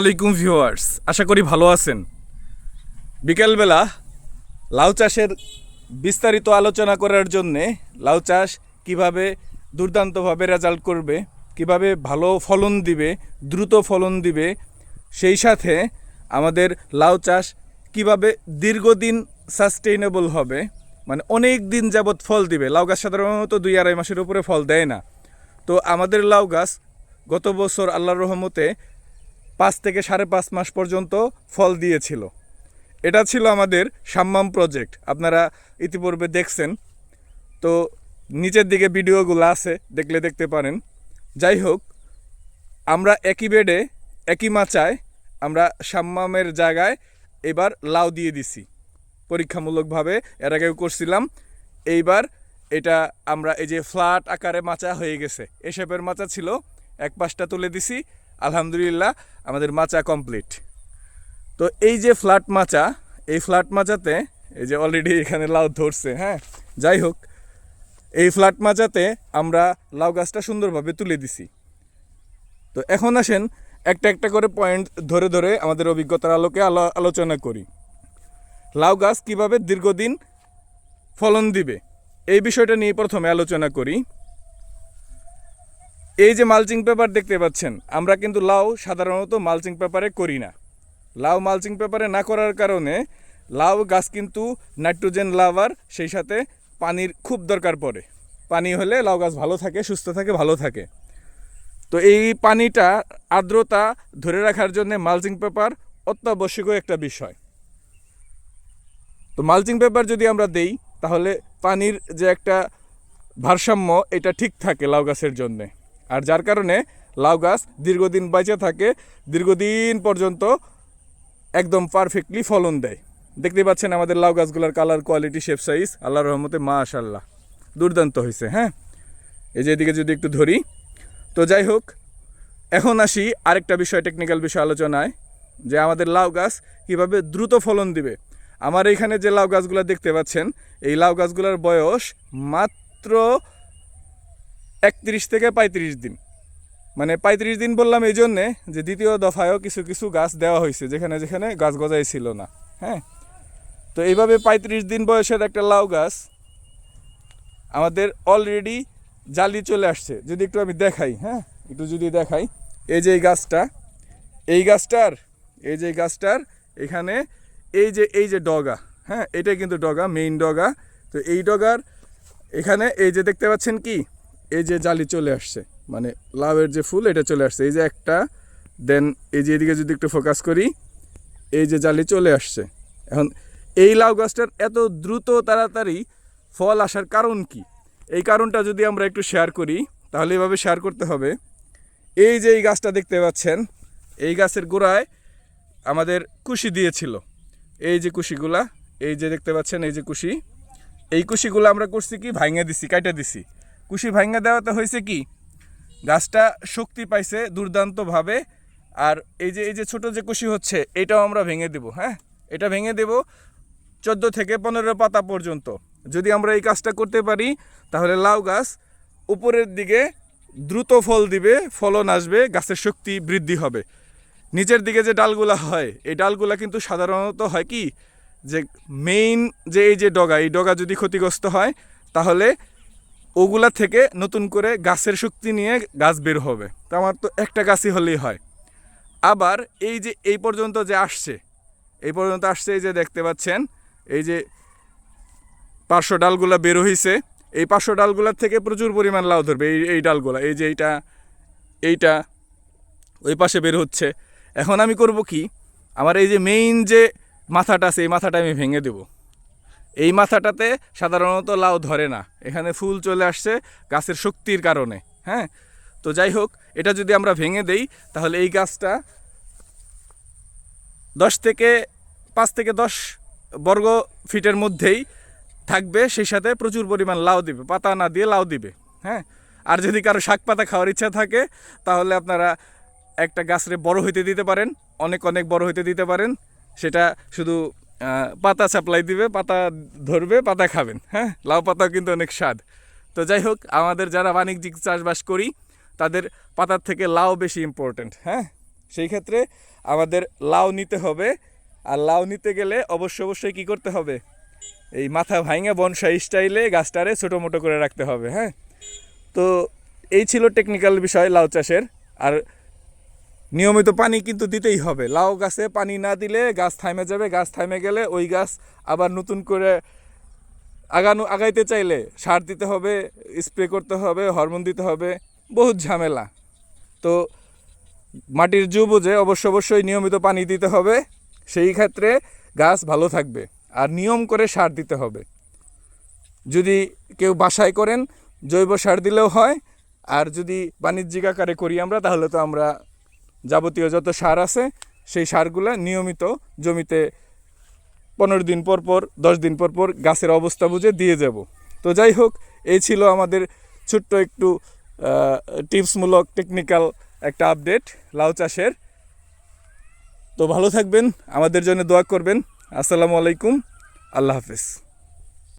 আলাইকুম ভিউয়ার্স, আশা করি ভালো আছেন। বিকেলবেলা লাউ চাষের বিস্তারিত আলোচনা করার জন্যে লাউ চাষ কীভাবে দুর্দান্তভাবে রেজাল্ট করবে, কীভাবে ভালো ফলন দিবে, দ্রুত ফলন দিবে, সেই সাথে আমাদের লাউ চাষ কীভাবে দীর্ঘদিন সাস্টেইনেবল হবে মানে অনেক দিন যাবৎ ফল দিবে। লাউ গাছ সাধারণত দুই আড়াই মাসের উপরে ফল দেয় না। তো আমাদের লাউ গাছ গত বছর আল্লাহর রহমতে পাঁচ থেকে সাড়ে পাঁচ মাস পর্যন্ত ফল দিয়েছিল। এটা ছিল আমাদের সাম্মাম প্রজেক্ট আপনারা ইতিপূর্বে দেখছেন। তো নিচের দিকে ভিডিওগুলো আছে, দেখলে দেখতে পারেন। যাই হোক, আমরা একই বেডে একই মাচায় আমরা সাম্মামের জায়গায় এবার লাউ দিয়ে দিছি। পরীক্ষামূলকভাবে এর আগেও করছিলাম। এইবার এটা আমরা এই যে ফ্ল্যাট আকারে মাচা হয়ে গেছে। এ শেপের মাচা ছিল। এক পাশটা তুলে দিছি আলহামদুলিল্লাহ, আমাদের মাচা কমপ্লিট তো এই যে ফ্ল্যাট মাচা, এই ফ্ল্যাট মাচাতে, এই যে অলরেডি এখানে লাউ ধরছে হ্যাঁ? যাই হোক, এই ফ্ল্যাট মাচাতে আমরা লাউ গাছটা সুন্দরভাবে তুলে দিছি। তো এখন আসেন, একটা একটা করে পয়েন্ট ধরে ধরে আমাদের অভিজ্ঞতার আলোকে আলো, আলোচনা করি। লাউ গাছ কীভাবে দীর্ঘদিন ফলন দিবে, এই বিষয়টা নিয়ে প্রথমে আলোচনা করি। এই যে মালচিং পেপার দেখতে পাচ্ছেন, আমরা কিন্তু লাউ সাধারণত মালচিং পেপারে করি না। লাউ মালচিং পেপারে না করার কারণে লাউ গাছ কিন্তু নাইট্রোজেন লাভার, সেই সাথে পানির খুব দরকার পড়ে। পানি হলে লাউ গাছ ভালো থাকে, সুস্থ থাকে, ভালো থাকে। তো এই পানিটা আর্দ্রতা ধরে রাখার জন্য মালচিং পেপার অত্যাবশ্যকীয় একটা বিষয়। তো মালচিং পেপার যদি আমরা দেই, তাহলে পানির যে একটা ভারসাম্য, এটা ঠিক থাকে লাউ গাছের জন্যে। আর যার কারণে লাউ গাছ দীর্ঘদিন বেঁচে থাকে, দীর্ঘদিন পর্যন্ত একদম পারফেক্টলি ফলন দেয়। দেখতে পাচ্ছেন আমাদের লাউ গাছগুলোর কালার কোয়ালিটি শেপ সাইজ আল্লাহর রহমতে মা আশাল্লাহ দুর্দান্ত হয়েছে হ্যাঁ? এই যে এদিকে যদি একটু ধরি, তো যাই হোক, এখন আসি আরেকটা বিষয় টেকনিক্যাল বিষয় আলোচনায়, যে আমাদের লাউ গাছ কীভাবে দ্রুত ফলন দিবে। আমার এখানে যে লাউ গাছগুলো দেখতে পাচ্ছেন, এই লাউ গাছগুলোর বয়স মাত্র একত্রিশ থেকে পঁয়ত্রিশ দিন। মানে পঁয়ত্রিশ দিন বললাম এই জন্যে যে দ্বিতীয় দফায়ও কিছু কিছু গাছ দেওয়া হয়েছে, যেখানে যেখানে গাছ গজাই ছিল না হ্যাঁ? তো এইভাবে পঁয়ত্রিশ দিন বয়সের একটা লাউ গাছ আমাদের অলরেডি জালি চলে আসছে। যদি একটু আমি দেখাই হ্যাঁ? একটু যদি দেখাই, এই যে এই গাছটা, এই গাছটার, এই যে গাছটার এখানে এই যে এই যে ডগা হ্যাঁ? এটাই কিন্তু ডগা মেইন ডগা। তো এই ডগার এখানে এই যে দেখতে পাচ্ছেন কি? এই যে জালি চলে আসছে মানে লাউয়ের যে ফুল এটা চলে আসছে। এই যে একটা দেন এই যে এদিকে যদি একটু ফোকাস করি, এই যে জালি চলে আসছে। এখন এই লাউ গাছটার এত দ্রুত তাড়াতাড়ি ফল আসার কারণ কি? এই কারণটা যদি আমরা একটু শেয়ার করি, তাহলে এভাবে শেয়ার করতে হবে। এই যে এই গাছটা দেখতে পাচ্ছেন, এই গাছের গোড়ায় আমাদের কুশি দিয়েছিল। এই যে কুশিগুলা, এই যে দেখতে পাচ্ছেন, এই যে কুশি। এই কুশিগুলো আমরা করছি কি? ভাঙে দিছি, কাইটা দিছি। কুশি ভাঙে দেওয়াতে হয়েছে কি? গাছটা শক্তি পাইছে দুর্দান্তভাবে। আর এই যে এই যে ছোট যে কুশি হচ্ছে, এটাও আমরা ভেঙে দেব হ্যাঁ? এটা ভেঙে দেব চোদ্দ থেকে পনেরো পাতা পর্যন্ত। যদি আমরা এই কাজটা করতে পারি, তাহলে লাউ গাছ উপরের দিকে দ্রুত ফল দিবে, ফলন আসবে, গাছের শক্তি বৃদ্ধি হবে। নিচের দিকে যে ডালগুলা হয়, এই ডালগুলা কিন্তু সাধারণত হয় কি? যে মেইন যে এই যে ডগা, এই ডগা যদি ক্ষতিগ্রস্ত হয়, তাহলে ওগুলা থেকে নতুন করে গাছের শক্তি নিয়ে গাছ বের হবে। তো আমার তো একটা গাছই হলেই হয়। আবার এই যে, এই পর্যন্ত যে আসছে, এই পর্যন্ত আসছে এই যে দেখতে পাচ্ছেন, এই যে পার্শ্ব ডালগুলা বের হয়েছে এই পার্শ্ব ডালগুলার থেকে প্রচুর পরিমাণ লাউ ধরবে। এই এই ডালগুলা, এই যে এইটা এইটা ওই পাশে বের হচ্ছে। এখন আমি করব কি, আমার এই যে মেইন যে মাথাটা আছে, এই মাথাটা আমি ভেঙে দেব। এই মাথাটাতে সাধারণত লাউ ধরে না। এখানে ফুল চলে আসছে গাছের শক্তির কারণে হ্যাঁ? তো যাই হোক, এটা যদি আমরা ভেঙে দেই, তাহলে এই গাছটা দশ থেকে পাঁচ থেকে দশ বর্গ ফিটের মধ্যেই থাকবে, সেই সাথে প্রচুর পরিমাণ লাউ দিবে, পাতা না দিয়ে লাউ দিবে হ্যাঁ? আর যদি কারও শাক পাতা খাওয়ার ইচ্ছা থাকে, তাহলে আপনারা একটা গাছরে বড় হইতে দিতে পারেন, অনেক অনেক বড় হইতে দিতে পারেন। সেটা শুধু পাতা সাপ্লাই দিবে, পাতা ধরবে, পাতা খাবেন হ্যাঁ? লাউ পাতাও কিন্তু অনেক স্বাদ। তো যাই হোক, আমাদের যারা বাণিজ্যিক চাষবাস করি, তাদের পাতার থেকে লাউ বেশি ইম্পর্ট্যান্ট হ্যাঁ? সেই ক্ষেত্রে আমাদের লাউ নিতে হবে। আর লাউ নিতে গেলে অবশ্য অবশ্যই কী করতে হবে? এই মাথা ভাঙে বনসাই স্টাইলে গাছটারে ছোটো মোটো করে রাখতে হবে হ্যাঁ? তো এই ছিল টেকনিক্যাল বিষয় লাউ চাষের। আর নিয়মিত পানি কিন্তু দিতেই হবে। লাউ গাছে পানি না দিলে গাছ থামে যাবে, গাছ থামে গেলে ওই গাছ আবার নতুন করে আগানো, আগাইতে চাইলে সার দিতে হবে, স্প্রে করতে হবে, হরমোন দিতে হবে, বহুত ঝামেলা। তো মাটির জু বুঝে অবশ্য অবশ্যই নিয়মিত পানি দিতে হবে, সেই ক্ষেত্রে গাছ ভালো থাকবে আর নিয়ম করে সার দিতে হবে। যদি কেউ বাসায় করেন, জৈব সার দিলেও হয়, আর যদি বাণিজ্যিক আকারে করি আমরা, তাহলে তো আমরা যাবতীয় যত সার আছে, সেই সারগুলো নিয়মিত জমিতে পনেরো দিন পর পর, দশ দিন পর পর গাছের অবস্থা বুঝে দিয়ে যাব। তো যাই হোক, এই ছিল আমাদের ছোট্ট একটু টিপসমূলক টেকনিক্যাল একটা আপডেট লাউ চাষের। তো ভালো থাকবেন, আমাদের জন্য দোয়া করবেন। আসসালামু আলাইকুম, আল্লাহ হাফেজ।